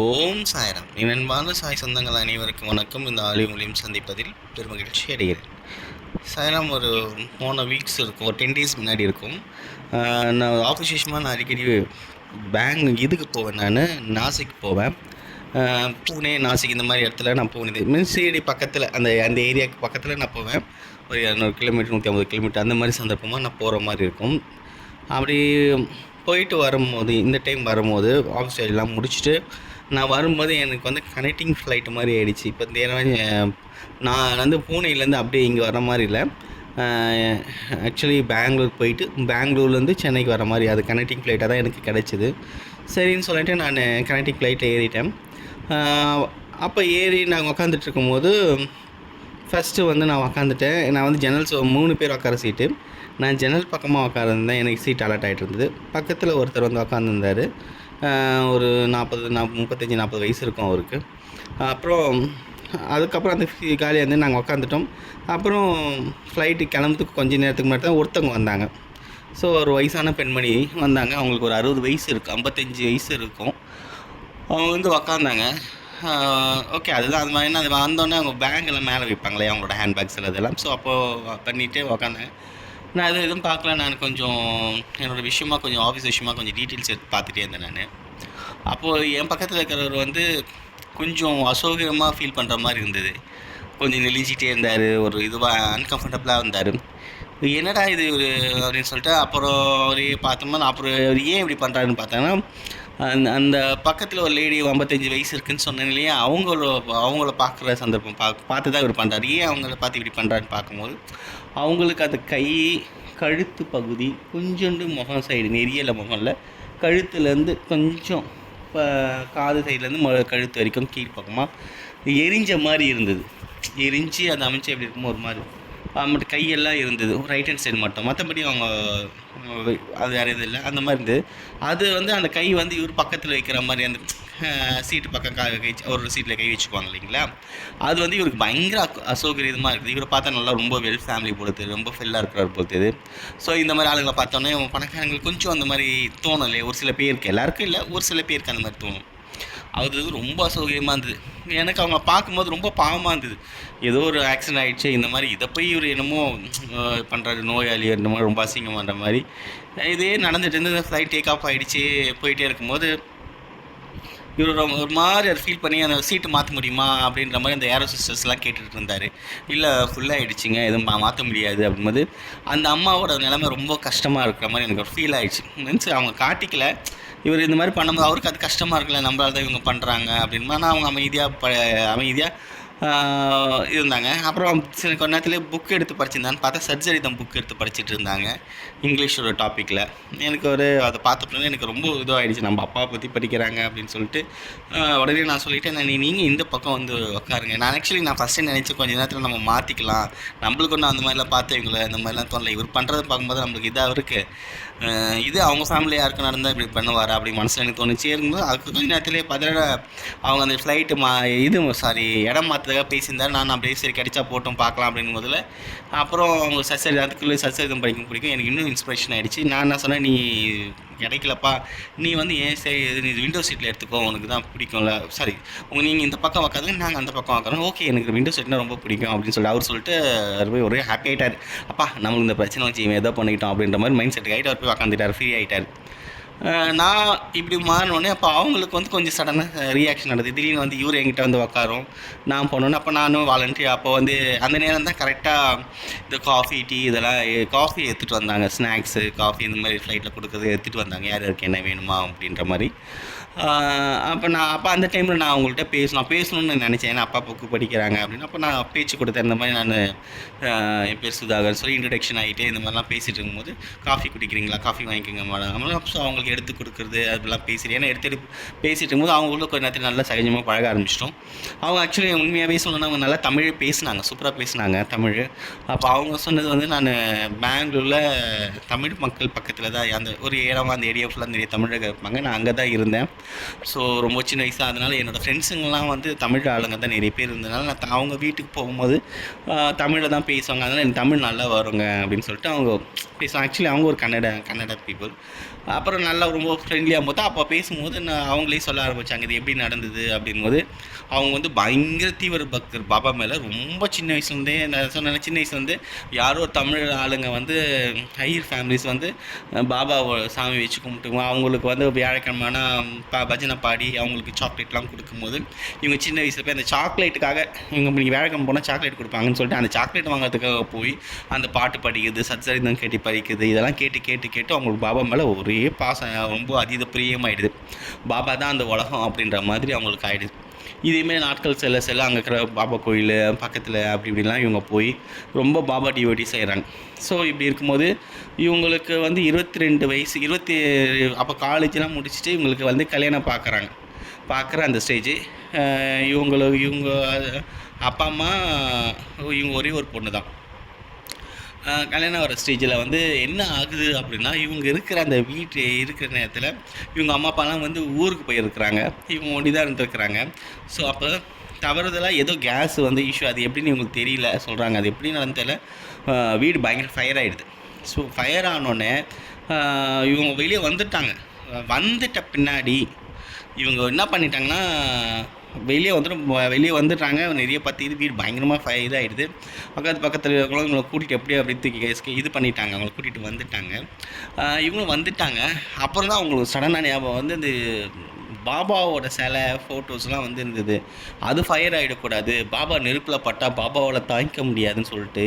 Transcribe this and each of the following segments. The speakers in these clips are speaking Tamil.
ஓம் சாய்ராம். என் சாய் சொந்தங்கள் அனைவருக்கும் வணக்கம். இந்த ஆலி மூலியம் சந்திப்பதில் பெருமகிழ்ச்சி அடைகிறேன். சாய்ராம் ஒரு போன வீக்ஸ் இருக்கும். ஒரு டென் டேஸ் முன்னாடி இருக்கும். நான் ஆஃபீஸ் நான் அடிக்கடி பேங்க் இதுக்கு போவேன் நான். நாசிக் போவேன். பூனே நாசிக் இந்த மாதிரி இடத்துல நான் போனது மீன்ஸ் சீரடி பக்கத்தில் அந்த அந்த ஏரியாவுக்கு பக்கத்தில் நான் போவேன். ஒரு இரநூறு கிலோமீட்டர் நூற்றி ஐம்பது கிலோமீட்டர் அந்த மாதிரி சந்தர்ப்பமாக நான் போகிற மாதிரி இருக்கும். அப்படி போயிட்டு வரும்போது இந்த டைம் வரும்போது ஆஃபீஸ் எல்லாம் முடிச்சுட்டு நான் வரும்போது எனக்கு வந்து கனெக்டிங் ஃப்ளைட் மாதிரி ஆகிடுச்சு இப்போ இந்த நான் வந்து பூனேலேருந்து அப்படியே இங்கே வர மாதிரி இல்லை. ஆக்சுவலி பெங்களூர் போயிட்டு பெங்களூர்லேருந்து சென்னைக்கு வர மாதிரி அது கனெக்டிங் ஃப்ளைட்டாக தான் எனக்கு கிடச்சிது. சரின்னு சொல்லிட்டு நான் கனெக்டிங் ஃப்ளைட்டில் ஏறிட்டேன். அப்போ ஏறி நாங்கள் உக்காந்துட்டு இருக்கும்போது ஃபஸ்ட்டு வந்து நான் உக்காந்துட்டேன். நான் வந்து ஜன்னல் சோ மூணு பேர் உட்கார சீட்டு நான் ஜன்னல் பக்கமாக உட்காந்துருந்தேன் எனக்கு சீட் அலர்ட் ஆகிட்டு இருந்தது. பக்கத்தில் ஒருத்தர் வந்து உட்காந்துருந்தார் ஒரு நாற்பது நாப் முப்பத்தஞ்சு நாற்பது வயசு இருக்கும் அவருக்கு. அப்புறம் அதுக்கப்புறம் அந்த ஃபீ- காலியாக இருந்து நாங்கள் உட்காந்துட்டோம் அப்புறம் ஃப்ளைட்டு கிளம்புறதுக்கு கொஞ்ச நேரத்துக்கு முன்னாடி தான் ஒருத்தவங்க வந்தாங்க. ஸோ ஒரு வயசான பெண்மணி வந்தாங்க. அவங்களுக்கு ஒரு அறுபது வயசு இருக்குது ஐம்பத்தஞ்சு வயசு இருக்கும். அவங்க வந்து உக்காந்தாங்க. ஓகே அதுதான் அது மாதிரி அது வந்தோடனே அவங்க பேங்கெல்லாம் மேலே வைப்பாங்களே அவங்களோட ஹேண்ட் பேக்ஸ் அதெல்லாம் ஸோ அப்போது பண்ணிவிட்டு உக்காந்தாங்க. நான் அது எதுவும் பார்க்கல. நான் கொஞ்சம் என்னோடய விஷயமா கொஞ்சம் ஆஃபீஸ் விஷயமா கொஞ்சம் டீட்டெயில்ஸ் எடுத்து பார்த்துட்டே இருந்தேன் நான். அப்போது என் பக்கத்தில் இருக்கிறவர் வந்து கொஞ்சம் அசௌகரியமாக ஃபீல் பண்ணுற மாதிரி இருந்தது. கொஞ்சம் நெளிஞ்சிட்டே இருந்தார். ஒரு இதுவாக அன்கம்ஃபர்டபுளாக இருந்தார். என்னடா இது ஒரு அப்படின்னு சொல்லிட்டு அப்புறம் அவரே பார்த்தோம்னா அப்புறம் அவர் ஏன் இப்படி பண்ணுறாருன்னு பார்த்தோன்னா அந்த அந்த பக்கத்தில் ஒரு லேடி ஐம்பத்தஞ்சு வயசு இருக்குன்னு சொன்னேன் இல்லையா அவங்கள அவங்கள பார்க்குற சந்தர்ப்பம் பா பார்த்து தான் இவர் பண்ணுறாரு ஏன் அவங்கள பார்த்து இப்படி பண்ணுறாருன்னு பார்க்கும்போது அவங்களுக்கு அந்த கை கழுத்து பகுதி கொஞ்சோண்டு முகம் சைடு நெறியல முகம்ல கழுத்துலேருந்து கொஞ்சம் இப்போ காது சைட்லேருந்து மு கழுத்து வரைக்கும் கீழ்ப்பக்கமாக எரிஞ்ச மாதிரி இருந்தது. எரிஞ்சு அந்த அமைச்சு எப்படி இருக்குமோ ஒரு மாதிரி. மட்டும் கையெல்லாம் இருந்தது. ரைட் ஹேண்ட் சைடு மட்டும். மற்றபடி அவங்க அது வேறு எதுவும் இல்லை. அந்த மாதிரி இருந்தது. அது வந்து அந்த கை வந்து இவர் பக்கத்தில் வைக்கிற மாதிரி அந்த சீட்டு பக்கம் கா கை ஒரு சீட்டில் கை வச்சுக்குவாங்க இல்லைங்களா? அது வந்து இவருக்கு பயங்கர அசௌகரியமாக இருக்குது. இவரை பார்த்தா நல்லா ரொம்ப வெல் ஃபேமிலி பொறுத்து ரொம்ப ஃபெல்லாக இருக்கிறார் பொறுத்தது ஸோ இந்த மாதிரி ஆளுங்களை பார்த்தோன்னே பணக்காரங்களுக்கு கொஞ்சம் அந்த மாதிரி தோணலை ஒரு சில பேருக்கு. எல்லாருக்கும் இல்லை. ஒரு சில பேருக்கு அந்த மாதிரி தோணும். அது ரொம்ப அசௌகரியமாக இருந்தது. எனக்கு அவங்க பார்க்கும்போது ரொம்ப பாவமாக இருந்தது. ஏதோ ஒரு ஆக்சிடென்ட் ஆகிடுச்சு இந்த மாதிரி இதை போய் இவர் என்னமோ பண்ணுறாரு நோயாளி என்னமோ ரொம்ப அசிங்கம் மாதிரி. இதே நடந்துட்டு இருந்து ஃப்ளைட் டேக் ஆஃப் ஆகிடுச்சு போயிட்டே இருக்கும்போது இவர் ஒரு மாதிரி அதை ஃபீல் பண்ணி அந்த சீட்டு மாற்ற முடியுமா அப்படின்ற மாதிரி அந்த ஏரோ சிஸ்டர்ஸ்லாம் கேட்டுட்டு இருந்தார். இல்லை ஃபுல்லாக ஆகிடுச்சிங்க எதுவும் மாற்ற முடியாது அப்படின்போது அந்த அம்மாவோட நிலைமை ரொம்ப கஷ்டமாக இருக்கிற மாதிரி எனக்கு ஒரு ஃபீல் ஆகிடுச்சு மீன்ஸ் அவங்க காட்டிக்கல. இவர் இந்த மாதிரி பண்ணும்போது அவருக்கு அது கஷ்டமாக இருக்கல நம்மளால தான் இவங்க பண்ணுறாங்க அப்படின்னு ஆனால் அவங்க அமைதியாக ப அமைதியாக இருந்தாங்க. அப்புறம் சில கொஞ்ச நேரத்துலேயே புக் எடுத்து படிச்சிருந்தான்னு பார்த்தா சர்ஜரி தான் புக் எடுத்து படிச்சிட்டு இருந்தாங்க. இங்கிலீஷோட டாப்பிக்கில் எனக்கு ஒரு அதை பார்த்தப்போ எனக்கு ரொம்ப இதுவாகிடுச்சு நம்ம அப்பாவை பற்றி படிக்கிறாங்க அப்படின்னு சொல்லிட்டு உடனே நான் சொல்லிட்டேன் நான் நீங்கள் இந்த பக்கம் வந்து உட்காருங்க நான் ஆக்சுவலி நான் ஃபஸ்ட்டு நினச்சி கொஞ்ச நேரத்தில் நம்ம மாற்றிக்கலாம் நம்மளுக்கு ஒன்றும் அந்த மாதிரிலாம் பார்த்து இவங்கள இந்த மாதிரிலாம் தோணலை. இவர் பண்ணுறத பார்க்கும்போது நம்மளுக்கு இதாக இருக்குது இது அவங்க ஃபேமிலி யாருக்கும் நடந்தால் இப்படி பண்ணுவார்? அப்படி மனசில் எனக்கு தோணுச்சு. இருக்கும்போது அதுக்கு கொஞ்ச நேரத்துலேயே பார்த்தா அவங்க அந்த ஃப்ளைட்டு மா இது சாரி இடம் மாற்றுறதுக்காக பேசியிருந்தாரு. நான் அப்படியே சரி கிடைச்சா போட்டோம் பார்க்கலாம் அப்படின்னு முதல்ல. அப்புறம் அவங்க சசரி அதுக்குள்ளே சசரிதம் படிக்கும் பிடிக்கும் எனக்கு இன்னும் இன்ஸ்பிரேஷன் ஆகிடுச்சு நான் என்ன சொன்னேன் நீ கிடைக்கலப்பா. நீ வந்து ஏன் சரி இது நீ விண்டோ சீட்டில் எடுத்துக்கோ. உனக்கு தான் பிடிக்கும்ல. சாரி உங்க நீங்கள் இந்த பக்கம் உக்காதுங்க நாங்கள் அந்த பக்கம் உட்காரோம் ஓகே எனக்கு விண்டோ சீட்னா ரொம்ப பிடிக்கும் அப்படின்னு சொல்லி அவர் சொல்லிட்டு அவர் போய் ஒரே ஹாப்பி ஆகிட்டார் அப்பா நம்மளுக்கு இந்த பிரச்சனை வச்சு இவன் ஏதோ பண்ணிக்கிட்டோம் அப்படின்ற மாதிரி மைண்ட் செட் ஆகிட்டு அவர் போய் உக்காந்துட்டார். ஃப்ரீ ஆகிட்டார் நான் இப்படி மாறினோடனே அப்போ அவங்களுக்கு வந்து கொஞ்சம் சடனாக ரியாக்ஷன் நடந்தது. திடீர்னு வந்து இவர் என்கிட்ட வந்து உக்காரும். நான் போனோன்னே அப்போ நானும் வாலண்டியர் அப்போ வந்து அந்த நேரம் தான் கரெக்டாக இந்த காஃபி டீ இதெல்லாம் காஃபி எடுத்துகிட்டு வந்தாங்க. ஸ்நாக்ஸு காஃபி இந்த மாதிரி ஃப்ளைட்டில் கொடுக்குறது எடுத்துகிட்டு வந்தாங்க. யார் யாருக்கு என்ன வேணுமா அப்படின்ற மாதிரி. அப்போ நான் அப்போ அந்த டைமில் நான் அவங்கள்ட்ட பேசணும் பேசணும்னு நினச்சேன். ஏன்னா அப்பா புக்கு படிக்கிறாங்க அப்படின்னு. அப்போ நான் பேச்சு கொடுத்தேன். இந்த மாதிரி நான் என் பேர் சுதாகர். சொல்லி இன்ட்ரடக்ஷன் ஆகிட்டே இந்த மாதிரிலாம் பேசிகிட்டு இருக்கும்போது காஃபி குடிக்கிறீங்களா? காஃபி வாங்கிக்கோங்க மேடம் ஸோ அவங்களுக்கு எடுத்து கொடுக்குறது அதெல்லாம் பேசிட்டு ஏன்னா எடுத்து எடுத்து பேசிட்டு இருக்கும்போது அவங்களும் கொஞ்ச நேரத்தில் நல்லா சகஜமாக பழக ஆரம்பிச்சிட்டோம். அவங்க ஆக்சுவலி உண்மையாகவே சொல்லணும்னா அவங்க நல்லா தமிழ் பேசினாங்க. சூப்பராக பேசினாங்க தமிழ். அப்போ அவங்க சொன்னது வந்து நான் பெங்களூரில் தமிழ் மக்கள் பக்கத்தில் தான் அந்த ஒரு ஏழாம் அந்த ஏரியா ஃபுல்லாக நிறைய தமிழர்கள் இருப்பாங்க. நான் அங்கே தான் இருந்தேன். ஸோ ரொம்ப சின்ன வயசாக அதனால் என்னோடய ஃப்ரெண்ட்ஸுங்கெல்லாம் வந்து தமிழ் ஆளுங்க தான் நிறைய பேர் இருந்ததுனால நான் அவங்க வீட்டுக்கு போகும்போது தமிழில் தான் பேசுவாங்க. அதனால் எனக்கு தமிழ் நல்லா வருங்க அப்படின்னு சொல்லிட்டு அவங்க பேசுவாங்க. ஆக்சுவலி அவங்க ஒரு கன்னட கன்னட பீப்புள் அப்புறம் நல்லா ரொம்ப ஃப்ரெண்ட்லியாக போது அப்போ பேசும்போது நான் அவங்களே சொல்ல ஆரம்பித்தாங்க இது எப்படி நடந்தது? அப்படிங்கும்போது அவங்க வந்து பயங்கர தீவிர பக்தர். பாபா மேலே ரொம்ப சின்ன வயசுலேருந்தே நான் சொன்னேன் சின்ன வயசுலேருந்து யாரோ தமிழ் ஆளுங்க வந்து ஹையர் ஃபேமிலிஸ் வந்து பாபா பாபாவை சாமி வச்சு கும்பிட்டுவோம் அவங்களுக்கு வந்து வியாழக்கிழமைனா ப பஜனை பாடி அவங்களுக்கு சாக்லேட்லாம் கொடுக்கும்போது இவங்க சின்ன வயசில் போய் அந்த சாக்லேட்டுக்காக இவங்க நீங்கள் வேலைக்கம் போனால் சாக்லேட் கொடுப்பாங்கன்னு சொல்லிட்டு அந்த சாக்லேட் வாங்குறதுக்காக போய் அந்த பாட்டு படிக்கிறது சத்சரிதம் கேட்டு படிக்கிறது இதெல்லாம் கேட்டு கேட்டு கேட்டு அவங்களுக்கு பாபா மேலே ஒரே பாசம் ரொம்ப அதீத பிரியமாயிடுது. பாபா தான் அந்த உலகம் அப்படின்ற மாதிரி அவங்களுக்கு ஆயிடுது. இதேமாரி நாட்கள் செல்ல செல்ல அங்கே இருக்கிற பாபா கோயில் பக்கத்தில் அப்படி இப்படிலாம் இவங்க போய் ரொம்ப பாபா டிவோட்டி செய்கிறாங்க ஸோ இப்படி இருக்கும்போது இவங்களுக்கு வந்து இருபத்தி ரெண்டு வயசு இருபத்தி அப்போ காலேஜ்லாம் முடிச்சுட்டு இவங்களுக்கு வந்து கல்யாணம் பார்க்குறாங்க பார்க்குற அந்த ஸ்டேஜ் இவங்களுக்கு இவங்க அப்பா அம்மா இவங்க ஒரே ஒரு பொண்ணு தான் கல்யாணம் வர ஸ்டேஜில் வந்து என்ன ஆகுது அப்படின்னா இவங்க இருக்கிற அந்த வீட்டு இருக்கிற நேரத்தில் இவங்க அம்மா அப்பாலாம் வந்து ஊருக்கு போயிருக்கிறாங்க. இவங்க ஒண்டி தான் இருந்துருக்குறாங்க. ஸோ அப்போ தவறுதலாக ஏதோ கேஸ் வந்து இஷ்யூ அது எப்படின்னு இவங்களுக்கு தெரியல. சொல்கிறாங்க அது எப்படி நடந்து தெரியல. வீடு பயங்கர ஃபயர் ஆகிடுது ஸோ ஃபயர் ஆனோடனே இவங்க வெளியே வந்துட்டாங்க. வந்துட்ட பின்னாடி இவங்க என்ன பண்ணிட்டாங்கன்னா வெளியே வந்துட்டு வெளியே வந்துட்டாங்க. நிறைய பத்து இது வீடு பயங்கரமாக ஃபை இதாகிடுது பக்கத்து பக்கத்தில் இருக்கிறவங்க இவங்களை கூட்டிகிட்டு எப்படியோ அப்படி தூக்கி இது பண்ணிட்டாங்க. அவங்கள கூட்டிகிட்டு வந்துட்டாங்க. இவங்களும் வந்துட்டாங்க. அப்புறம் தான் அவங்களுக்கு சடனாக ஞாபகம் வந்து இந்த பாபாவோட சிலை ஃபோட்டோஸ்லாம் வந்து இருந்தது. அது ஃபயர் ஆகிடக்கூடாது பாபா நெருப்பில் பட்டால் பாபாவால் தாங்கிக்க முடியாதுன்னு சொல்லிட்டு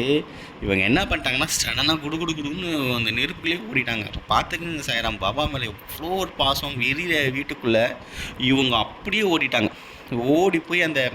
இவங்க என்ன பண்ணிட்டாங்கன்னா சடனாக குடு குடு குடுன்னு அந்த நெருப்புலேயே ஓடிட்டாங்க. அப்போ பார்த்துக்குங்க சாயராம். பாபா மேலே எவ்வளோ ஒரு பாசம் வெறிய வீட்டுக்குள்ளே இவங்க அப்படியே ஓடிட்டாங்க. ஓடி போய் அந்த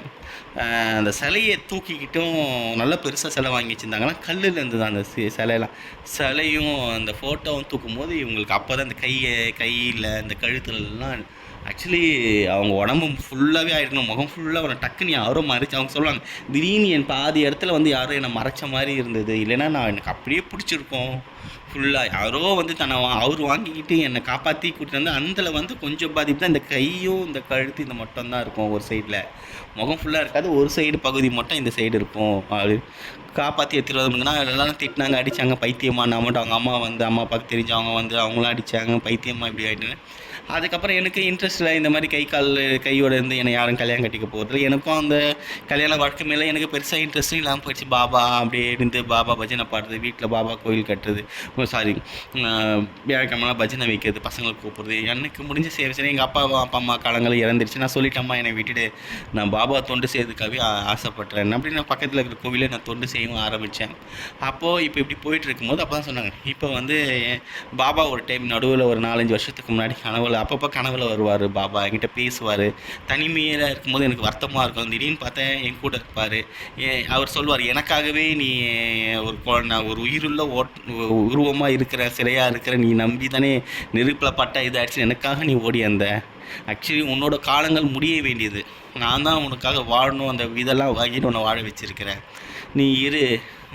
அந்த சிலையை தூக்கிக்கிட்டும் நல்ல பெருசாக சிலை வாங்கி வச்சுருந்தாங்கன்னா கல்லில் தான் அந்த சிலையெல்லாம். சிலையும் அந்த ஃபோட்டோவும் தூக்கும் போது இவங்களுக்கு அப்போ தான் அந்த கையை கையில் அந்த கழுத்துலலாம் ஆக்சுவலி அவங்க உடம்பு ஃபுல்லாகவே ஆகிடணும் முகம் ஃபுல்லாக அவனை டக்குன்னு யாரோ மறைச்சு. அவங்க சொல்லுவாங்க திடீர்னு என் பாதி இடத்துல வந்து யாரோ என்னை மறைச்ச மாதிரி இருந்தது. இல்லைன்னா நான் எனக்கு அப்படியே பிடிச்சிருக்கோம். ஃபுல்லாக யாரோ வந்து தன்னை வா- அவர் வாங்கிக்கிட்டு என்னை காப்பாற்றி கூட்டிட்டு வந்து அந்தில் வந்து கொஞ்சம் பாதிப்பு தான். இந்த கையும் இந்த கழுத்து இந்த மட்டும் தான் இருக்கும் ஒரு சைடில் முகம் ஃபுல்லாக இருக்காது. ஒரு சைடு பகுதி மட்டும் இந்த சைடு இருக்கும். அப்படி காப்பாற்றி எடுத்துகிட்டு வந்தோம்னா எல்லாரும் திட்டினாங்க அடித்தாங்க பைத்தியமா. நான் மட்டும் அவங்க அம்மா வந்து அம்மா அப்பாவுக்கு தெரிஞ்சவங்க வந்து அவங்களாம் அடித்தாங்க பைத்தியமாக இப்படி ஆகிட்டு அதுக்கப்புறம் எனக்கு இன்ட்ரெஸ்ட்டில் இந்த மாதிரி கை கால் கையோட இருந்து என்னை யாரும் கல்யாணம் கட்டிக்க போகிறது எனக்கும் அந்த கல்யாண வாழ்க்கை மேலே எனக்கு பெருசாக இன்ட்ரெஸ்ட்டும் இல்லாமல் போயிடுச்சு. பாபா அப்படியே இருந்து பாபா பஜனை பாடுறது வீட்டில் பாபா கோயில் கட்டுறது. சாரி வியாழக்கிழமெல்லாம் பஜனை வைக்கிறது பசங்களை கூப்பிடுறது. எனக்கு முடிஞ்ச சேவை செய்ய எங்கள் அப்பா அப்பா அம்மா காலங்கள் இறந்துருச்சு. நான் சொல்லிட்டேம்மா என்னை விட்டுட்டு நான் பாபா தொண்டு செய்யறதுக்காகவே ஆசைப்பட்றேன். அப்படி நான் பக்கத்தில் இருக்கிற கோவிலே நான் தொண்டு செய்யவும் ஆரம்பித்தேன் அப்போது இப்போ இப்படி போயிட்டு இருக்கும்போது அப்போ தான் சொன்னாங்க இப்போ வந்து பாபா ஒரு டைம் நடுவில் ஒரு நாலஞ்சு வருஷத்துக்கு முன்னாடி கனவுல அப்பப்போ கனவில் வருவார் பாபா என்கிட்ட பேசுவார். தனிமையில் இருக்கும்போது எனக்கு வருத்தமாக இருக்கும். திடீர்னு பார்த்தேன் என் கூட இருப்பார். அவர் சொல்வார் எனக்காகவே நீ ஒரு நான் ஒரு உயிருள்ள ஓட் உருவமாக இருக்கிற சிலையாக இருக்கிற நீ நம்பி தானே நெருப்பில் பட்ட இதாகிடுச்சு எனக்காக நீ ஓடி அந்த ஆக்சுவலி உன்னோட காலங்கள் முடிய வேண்டியது. நான் தான் உனக்காக வாழணும் அந்த இதெல்லாம் வாங்கிட்டு உன்னை வாழ வச்சிருக்கிறேன். நீ இரு.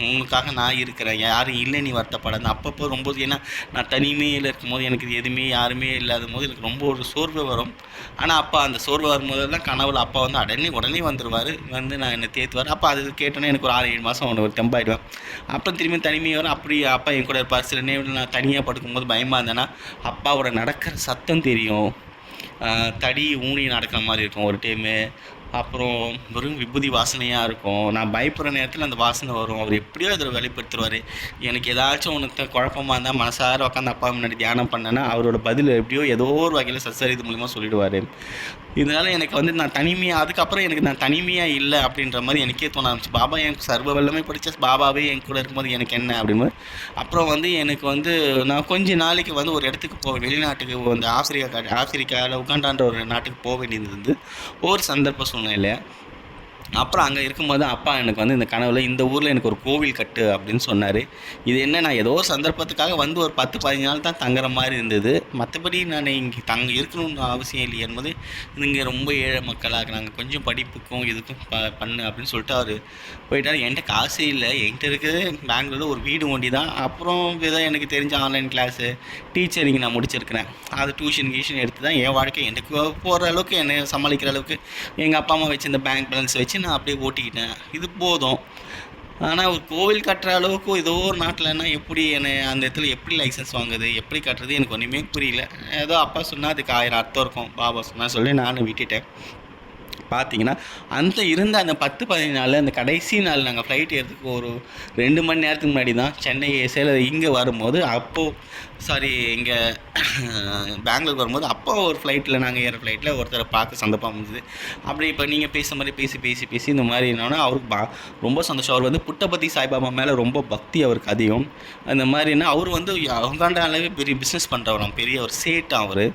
உங்களுக்காக நான் இருக்கிறேன். யாரும் இல்லை நீ வருத்தப்படாது. அப்பப்போ ரொம்ப ஏன்னா நான் தனிமையில் இருக்கும்போது எனக்கு இது எதுவுமே யாருமே இல்லாத போது எனக்கு ரொம்ப ஒரு சோர்வு வரும். ஆனால் அப்பா அந்த சோர்வு வரும்போதெல்லாம் கனவுல அப்பா வந்து உடனே உடனே வந்துடுவார் வந்து நான் என்னை தேத்துவார். அப்போ அது கேட்டோன்னே எனக்கு ஒரு ஆறு ஏழு மாதம் ஒரு தெம்பாயிடுவேன். அப்புறம் திரும்பி தனிமையை வரும். அப்படி அப்பா என் கூட இருப்பார். சில நேரம் நான் தனியாக படுக்கும்போது பயமாக இருந்தேன்னா அப்பாவோட நடக்கிற சத்தம் தெரியும். தடி ஊனி நடக்கிற மாதிரி இருக்கும் ஒரு டைமு அப்புறம் வெறும் விபூதி வாசனையாக இருக்கும். நான் பயப்படுற நேரத்தில் அந்த வாசனை வரும். அவர் எப்படியோ அதில் வெளிப்படுத்துவார் எனக்கு ஏதாச்சும் ஒன்று குழப்பமாக இருந்தால் மனசார உட்காந்து அப்பா முன்னாடி தியானம் பண்ணேன்னா அவரோட பதில் எப்படியோ ஏதோ ஒரு வகையில் சச்சரிது மூலிமா சொல்லிடுவார். இதனால் எனக்கு வந்து நான் தனிமையாக அதுக்கப்புறம் எனக்கு நான் தனிமையாக இல்லை அப்படின்ற மாதிரி எனக்கே தோண ஆரம்பிச்சு பாபா எனக்கு சர்வ வெள்ளமே படித்த பாபாவே என் கூட இருக்கும்போது எனக்கு என்ன? அப்படின்னு. அப்புறம் வந்து எனக்கு வந்து நான் கொஞ்ச நாளைக்கு வந்து ஒரு இடத்துக்கு போவேன். வெளிநாட்டுக்கு வந்து ஆப்பிரிக்கா கா- ஆப்பிரிக்காவில் உகாண்டான்ற ஒரு நாட்டுக்கு போக வேண்டியது வந்து ஒரு சந்தர்ப்ப சூழ்நிலை அப்புறம் அங்கே இருக்கும்போது அப்பா எனக்கு வந்து இந்த கனவில் இந்த ஊரில் எனக்கு ஒரு கோவில் கட்டு அப்படின்னு சொன்னார். இது என்ன நான் ஏதோ ஒரு சந்தர்ப்பத்துக்காக வந்து ஒரு பத்து பதினஞ்சு நாள் தான் தங்குற மாதிரி இருந்தது. மற்றபடி நான் இங்கே தங்க இருக்கணும்னு அவசியம் இல்லை என்பது இங்கே ரொம்ப ஏழை மக்களாக இருக்கிறாங்க கொஞ்சம் படிப்புக்கும் இதுக்கும் ப பண்ணு அப்படின்னு சொல்லிட்டு அவர் போயிட்டார். என்கிட்ட காசு இல்லை. என்கிட்ட இருக்கிறது பெங்களூரில் ஒரு வீடு ஒண்டி தான். அப்புறம் ஏதோ எனக்கு தெரிஞ்ச ஆன்லைன் கிளாஸு டீச்சரிங் நான் முடிச்சிருக்கிறேன். அது டியூஷன் கியூஷன் எடுத்து தான் என் வாழ்க்கை. எனக்கு போகிற அளவுக்கு என்னை சமாளிக்கிற அளவுக்கு எங்கள் அப்பா அம்மா வச்சு இந்த பேங்க் பேலன்ஸ் வச்சு நான் அப்படியே ஓட்டிக்கிட்டேன். இது போதும். ஆனால் ஒரு கோவில் கட்டுற அளவுக்கு ஏதோ ஒரு நாட்டில்னா எப்படி என்னை அந்த இடத்துல எப்படி லைசன்ஸ் வாங்குது எப்படி கட்டுறது எனக்கு ஒன்றுமே புரியல. ஏதோ அப்பா சொன்னால் அதுக்கு ஆயிரம் அர்த்தம் இருக்கும். பாபா சொன்னால் சொல்லி நானும் விட்டுட்டேன். பார்த்தீங்கன்னா அந்த இருந்த அந்த பத்து பதினஞ்சு நாளில் அந்த கடைசி நாள் நாங்கள் ஃப்ளைட் ஏறதுக்கு ஒரு ரெண்டு மணி நேரத்துக்கு முன்னாடி தான் சென்னை சேலம் இங்கே வரும்போது அப்போது சாரி இங்கே பெங்களூர் வரும்போது அப்போ ஒரு ஃப்ளைட்டில் நாங்கள் ஏற ஃப்ளைட்டில் ஒருத்தரை பார்க்க சந்தப்பாக இருந்தது. அப்படி இப்போ நீங்கள் பேசுகிற மாதிரி பேசி பேசி பேசி இந்த மாதிரி என்னன்னா அவருக்கு பா ரொம்ப சந்தோஷம். அவர் வந்து புட்டபதி சாய்பாபா மேலே ரொம்ப பக்தி அவருக்கு அதிகம். அந்த மாதிரினா அவர் வந்து அவங்காண்டாலே பெரிய பிஸ்னஸ் பண்ணுறவராம் பெரிய ஒரு சேட்டாக அவர்.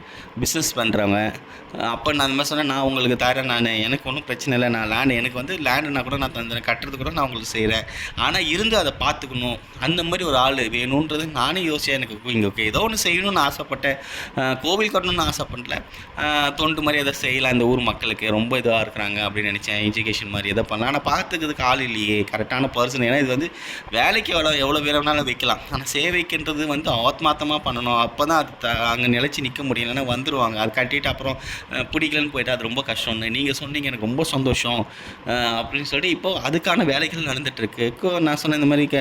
பிஸ்னஸ் பண்ணுறவங்க அப்போ நான் அந்த மாதிரி சொன்னேன் நான் உங்களுக்கு தரேன் நான். எனக்கு ஒன்றும் பிரச்சனை இல்லை. நான் லேண்டு எனக்கு வந்து லேண்டுனா கூட நான் தந்துறேன். கட்டுறது கூட நான் உங்களுக்கு செய்கிறேன் ஆனால் இருந்து அதை பார்த்துக்கணும். அந்த மாதிரி ஒரு ஆள் வேணுன்றது நானே யோசிச்சேன். எனக்கு இங்கே ஓகே ஏதோ ஒன்று செய்யணும்னு ஆசைப்பட்டேன். கோவில் கட்டணும்னு ஆசைப்படல. தொண்டு மாதிரி எதை செய்யலாம். இந்த ஊர் மக்களுக்கு ரொம்ப இதுவாக இருக்கிறாங்க அப்படின்னு நினச்சேன். எஜுகேஷன் மாதிரி எதை பண்ணலாம். ஆனால் பார்த்துக்கிறதுக்கு ஆள் இல்லையே. கரெக்டான பர்சன் ஏன்னா இது வந்து வேலைக்கு எவ்வளோ எவ்வளோ வேணும்னாலும் வேணாலும் வைக்கலாம். ஆனால் சேவைக்குன்றது வந்து ஆத்மார்த்தமாக பண்ணணும். அப்போ தான் அது த அங்கே நிலச்சி நிற்க முடியலன்னா வந்துடுவாங்க அது கட்டிட்டு அப்புறம் பிடிக்கலன்னு போயிட்டு அது ரொம்ப கஷ்டம்னு. நீங்கள் சொன்ன சொன்னீங்க எனக்கு ரொம்ப சந்தோஷம். அப்படின்னு சொல்லிட்டு இப்போது அதுக்கான வேலைகள் நடந்துகிட்ருக்கு நான் சொன்ன இந்த மாதிரி க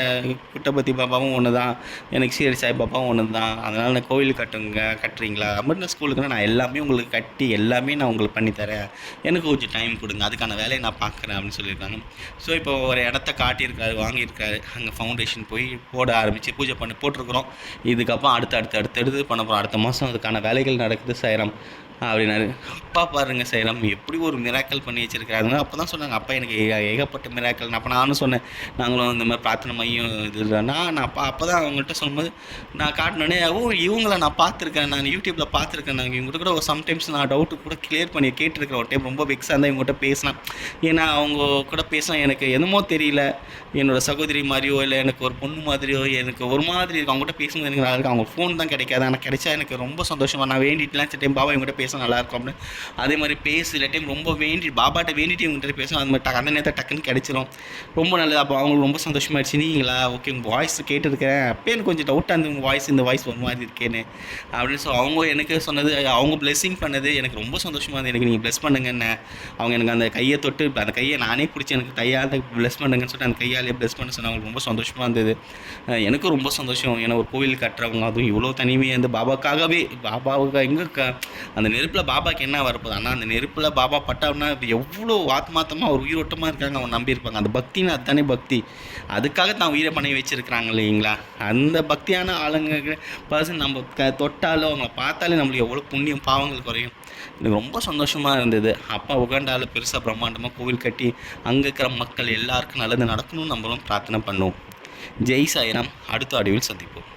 குட்டபத்தி பாப்பாவும் ஒன்று தான் எனக்கு சீரடி சாய் பாப்பாவும் ஒன்று தான் அதனால் நான் கோவில் கட்டுங்க கட்டுறீங்களா? அப்படின்னு ஸ்கூலுக்குன்னா நான் எல்லாமே உங்களுக்கு கட்டி எல்லாமே நான் உங்களுக்கு பண்ணித்தரேன் எனக்கு கொஞ்சம் டைம் கொடுங்க. அதுக்கான வேலையை நான் பார்க்குறேன் அப்படின்னு சொல்லியிருக்காங்க. ஸோ இப்போ ஒரு இடத்த காட்டியிருக்காரு வாங்கியிருக்காரு. அங்கே ஃபவுண்டேஷன் போய் போட ஆரம்பித்து பூஜை பண்ணி போட்டிருக்கிறோம். இதுக்கப்புறம் அடுத்து அடுத்து அடுத்து எடுத்து பண்ண போகிறோம் அடுத்த மாதம் அதுக்கான வேலைகள் நடக்குது சேரம் அப்படின்னாரு. அப்பா பாருங்க சேலம் எப்படி ஒரு மிராக்கல் பண்ணி வச்சிருக்காங்க அப்போ தான் சொன்னாங்க அப்பா எனக்கு ஏகப்பட்ட மிராக்கல் அப்போ நானும் சொன்னேன் நாங்களும் இந்த மாதிரி பிரார்த்தனை மையம் இது நான் அப்போ அப்போ தான் அவங்கள்ட்ட சொல்லும்போது நான் காட்டினோடனே ஓ இவங்கள நான் பார்த்துருக்கேன் நான் யூடியூப்பில் பார்த்துருக்கேன் நாங்கள் இவங்ககிட்ட கூட சம்டைம்ஸ் நான் டவுட்டு கூட கிளியர் பண்ணி கேட்டிருக்கிறேன் ஒரு டைம் ரொம்ப வெக்ஸாக இருந்தால் இவங்ககிட்ட பேசினேன். ஏன்னா அவங்க கூட பேசினா எனக்கு என்னமோ தெரியல என்னோட சகோதரி மாதிரியோ இல்லை எனக்கு ஒரு பொண்ணு மாதிரியோ எனக்கு ஒரு மாதிரி இருக்கும் அவங்ககிட்ட பேசும்போது எனக்கு நல்லா இருக்கும் அவங்க ஃபோன் தான் கிடைக்காது. ஆனால் கிடைச்சா எனக்கு ரொம்ப சந்தோஷமாக நான் வேண்டிட்டுலாம் சில டைம் பாபா இவங்ககிட்ட பேச நல்லா இருக்கும் அப்படின்னு அதே மாதிரி பேசு இல்லை டைம் ரொம்ப வேண்டி பாபாட்ட வேண்டிட்டு இவங்ககிட்ட பேசும் அது மாதிரி அந்த நேரத்தை டக்குன்னு கிடச்சிரும். ரொம்ப நல்லது. அப்போ அவங்களுக்கு ரொம்ப சந்தோஷமாயிடுச்சு. நீங்களா? ஓகே உங்கள் வாய்ஸ் கேட்டிருக்கேன் அப்போ எனக்கு கொஞ்சம் டவுட்டாக இருந்தது. உங்கள் வாய்ஸ் இந்த வாய்ஸ் ஒரு மாதிரி இருக்கேன்னு. அப்படின்னு ஸோ அவங்க எனக்கு சொன்னது அவங்க பிளெஸ்ஸிங் பண்ணது எனக்கு ரொம்ப சந்தோஷமாக இருந்தது. எனக்கு நீங்கள் ப்ளெஸ் பண்ணுங்கன்னு. அவங்க எனக்கு அந்த கையை தொட்டு அந்த கையை நானே பிடிச்சி எனக்கு கையால் ப்ளெஸ் பண்ணுங்கன்னு சொல்லிட்டு அந்த கையாலே ப்ளஸ் பண்ண சொன்னாங்க அவங்களுக்கு ரொம்ப சந்தோஷமாக இருந்தது. எனக்கும் ரொம்ப சந்தோஷம். ஏன்னா ஒரு கோவில் கட்டுறவங்க அதுவும் இவ்வளோ தனிமையாக இருந்து பாபாக்காகவே பாபாவுக்கு எங்கே க அந்த நெருப்பில் பாபாக்கு என்ன வரப்போகுது? ஆனால் அந்த நெருப்பில் பாபா பட்டாவுன்னா எவ்வளோ ஆத்மாத்தமாக ஒரு உயிரோட்டமாக இருக்காங்க அவங்க நம்பியிருப்பாங்க அந்த பக்தின்னு அதுதானே பக்தி. அதுக்காக தான் உயிரை பண்ணி வச்சுருக்கிறாங்க இல்லைங்களா? அந்த பக்தியான ஆளுங்க பர்சன் நம்ம க தொட்டாலோ அவங்கள பார்த்தாலே நம்மளுக்கு எவ்வளோ புண்ணியம் பாவங்கள் குறையும். எனக்கு ரொம்ப சந்தோஷமாக இருந்தது. அப்பா உகாண்டாவில் பெருசாக பிரம்மாண்டமாக கோவில் கட்டி அங்கே இருக்கிற மக்கள் எல்லாருக்கும் நல்லது நடக்கணும்னு நம்மளும் பிரார்த்தனை பண்ணுவோம். ஜெய் சாய்ராம். அடுத்த அடிவில் சந்திப்போம்.